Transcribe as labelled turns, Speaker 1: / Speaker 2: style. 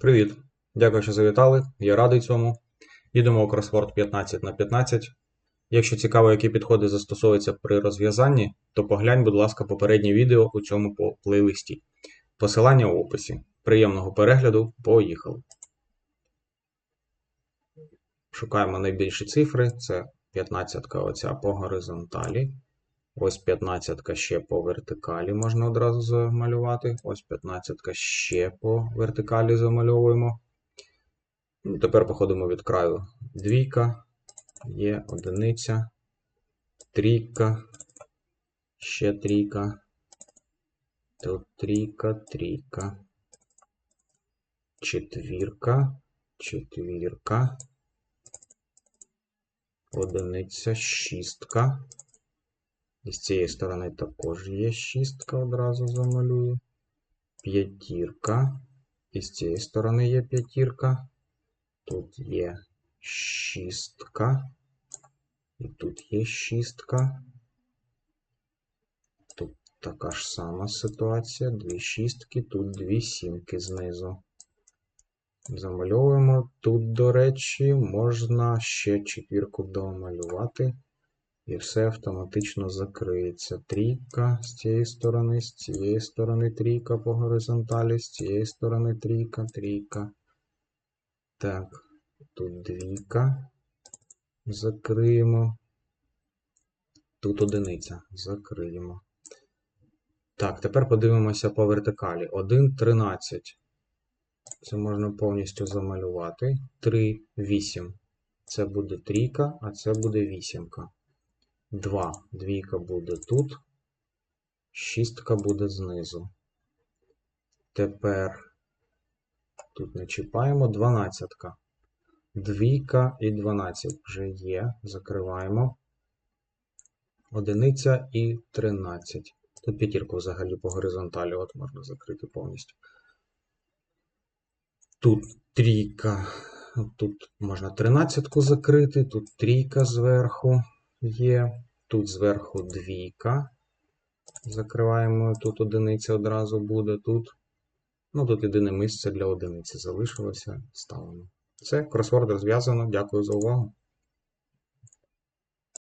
Speaker 1: Привіт! Дякую, що завітали. Я радий цьому. Їдемо у кросворд 15 на 15. Якщо цікаво, які підходи застосовуються при розв'язанні, то поглянь, будь ласка, попереднє відео у цьому по- плейлисті. Посилання в описі. Приємного перегляду. Поїхали. Шукаємо найбільші цифри. Це 15 оця по горизонталі. Ось 15 ще по вертикалі можна одразу замалювати. Ось 15 ще по вертикалі замальовуємо. Ну, Тепер походимо від краю. Двійка, є одиниця, трійка, ще трійка, тут трійка, трійка, четвірка, четвірка, одиниця, шістка. І з цієї сторони також є шістка, одразу замалюю. П'ятірка. І з цієї сторони є п'ятірка. Тут є шістка. І тут є шістка. Тут така ж сама ситуація. Дві шістки, тут дві сімки знизу. Замальовуємо. Тут, до речі, можна ще четвірку домалювати. І все автоматично закриється. Трійка з цієї сторони, з цієї сторони трійка по горизонталі, з цієї сторони трійка, трійка. Так, тут двійка. Закриємо. Тут одиниця. Закриємо. Так, тепер подивимося по вертикалі. 1, 13. Це можна повністю замалювати. 3, 8. Це буде трійка, а це буде вісімка. 2. Двійка буде тут. Шістка буде знизу. Тепер тут не чіпаємо. Дванадцятка. Двійка і 12 вже є. Закриваємо. Одиниця і 13. Тут п'ятірку взагалі по горизонталі. От можна закрити повністю. Тут трійка. Тут можна тринадцятку закрити, тут трійка зверху є. Тут зверху двійка. Закриваємо, тут одиниця одразу буде. Тут. Ну, тут єдине місце для одиниці залишилося. Ставимо. Все, кросворд розв'язано. Дякую за увагу.